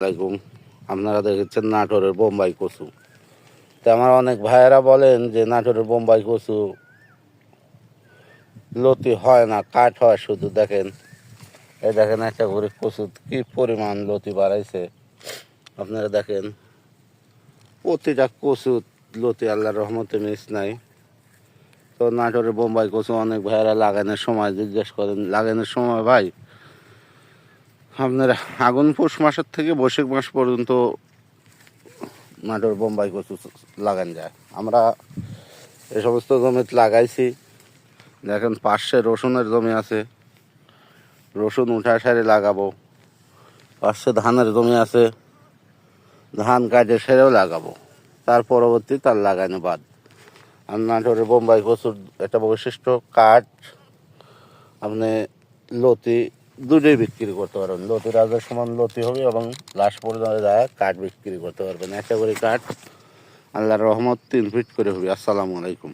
আলাইকুম আপনারা দেখেছেন নাটোরের বোম্বাই কচু। তো আমার অনেক ভাইয়েরা বলেন যে নাটোরের বোম্বাই কচু লতি হয় না, কাঠ হয় শুধু দেখেন। এই দেখেন একটা করে কচু কি পরিমাণ লতি বাড়াইছে। আপনারা দেখেন, প্রতিটা কচু লতি আল্লাহর রহমতে মিস নাই। তো নাটোরের বোম্বাই কচু অনেক ভাইয়েরা লাগানোর সময় জিজ্ঞেস করেন, লাগানোর সময় ভাই আপনার আগুন পৌষ মাসের থেকে বৈশাখ মাস পর্যন্ত নাটোর বোম্বাই কচু লাগান যায়। আমরা এ সমস্ত জমিতে লাগাইছি। দেখেন পাশে রসুনের জমি আছে। রসুন উঠা সারে লাগাবো। পাশে ধানের জমি আছে। ধান কাটে সেরেও লাগাবো। তার পরবর্তী তার লাগানো বাদ। আর নাটোরের বোম্বাই কচুর একটা বৈশিষ্ট্য, কাঠ, আপনি লতি দুটোই বিক্রি করতে পারবেন। লতি রাজার সমান লতি হবে এবং লাস্ট পর্যন্ত যা কাঠ বিক্রি করতে পারবেন। একটা করে কাঠ। আল্লাহর রহমত তিন ফিট করে হবে। আসসালামু আলাইকুম।